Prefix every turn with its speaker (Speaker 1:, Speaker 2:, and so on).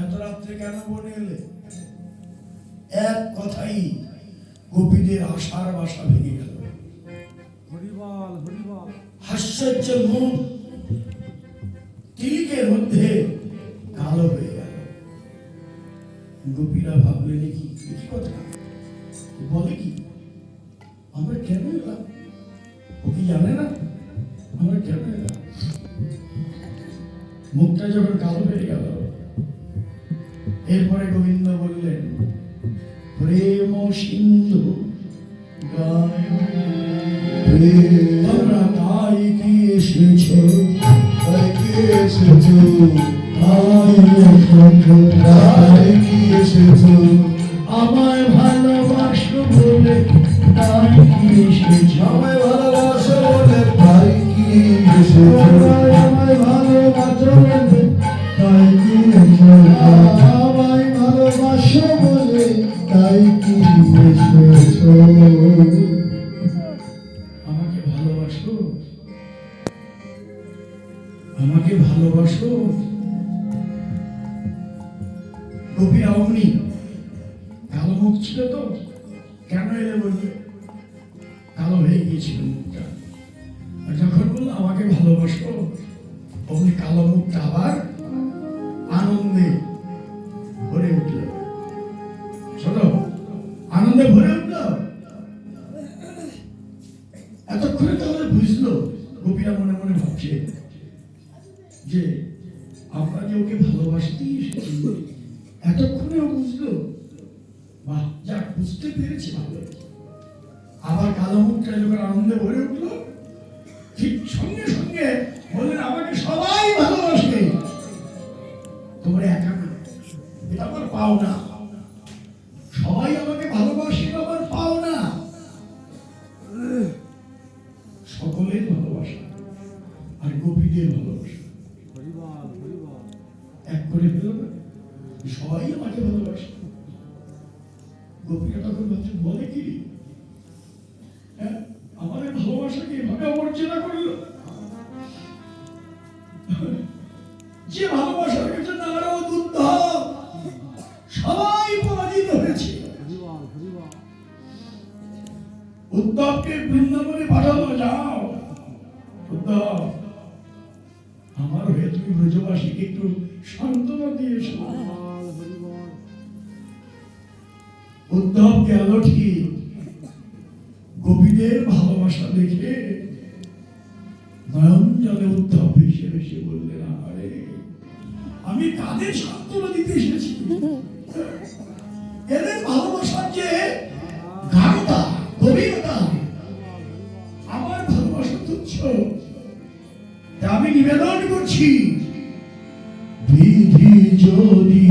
Speaker 1: এত রাত্রে কেন বনে এলে? এক কথাই গোপীদের আশার বাসা ভেঙে গেল। হাস্যর্য মুখ তিলিকের মধ্যে কালো হয়ে গেল। গোপীরা ভাবলেন কি কি কথা? বলে কি? আমরা কেন এলাম? ও কি জানে না? আমরা কেন এলাম? মুখটা যখন কালো হয়ে গেল এরপরে গোবিন্দ বললেন প্রেম সিন্ধু তোমরা তাই কি এসেছ?
Speaker 2: তাই কি এসেছ?
Speaker 1: তাই
Speaker 2: তাই কি এসেছ?
Speaker 1: আমায় ভালোবাসো বলে তাই কি এসেছ?
Speaker 2: ভালোবাসো
Speaker 1: গোপী অমনি কালো মুখ ছিল তো। কেন এলে বললি? কালো হয়ে গিয়েছিল মুখটা। আর যখন বলল, আমাকে ভালোবাসো? অমনি কালো মুখটা আবার আনন্দে ভরে উঠল। শোনো, আনন্দে ভরে উঠল? এতক্ষণে তাহলে বুঝলো গোপীরা মনে মনে ভাবছে। যে আমরা যে ওকে ভালোবাসতেই এসেছি এতক্ষণেও বুঝলো, বাহ যাক বুঝতে পেরেছি ভালো আবার কালো মুখটা যখন আনন্দে ভরে উঠল, ঠিক সঙ্গে সঙ্গে বললেন, আমাকে সবাই ভালোবাসে। তোমরা একা না, এটা আমার পাও না সবাই আমাকে ভালোবাসে আমার পাও না সকলের ভালোবাসা আর গোপীদের ভালোবাসা। এক করে পেল না সবাই আমাকে ভালোবাসে। গোপীরা তখন ভাবছে বলে কি? হ্যাঁ আমাদের ভালোবাসাকে এভাবে অবর্জনা করল। যে ভালোবাসার জন্য আরও দুধ সবাই পরাজিত হয়েছে। উদ্ধবকে বৃন্দাবনে পাঠানো যাও। উদ্ধব আমার হয়ে তুমি ব্রজবাসীকে একটু সান্ত্বনা দিয়ে উদ্ধব গেল ঠিক। গোপীদের ভালোবাসা দেখে নয়ন জলে উদ্ধব ভেসে ভেসে বললেন আরে আমি কাদের সান্ত্বনা দিতে এসেছি? এদের ভালোবাসার যে গাঢ়তা নিবেদন করছি। বিধি যদি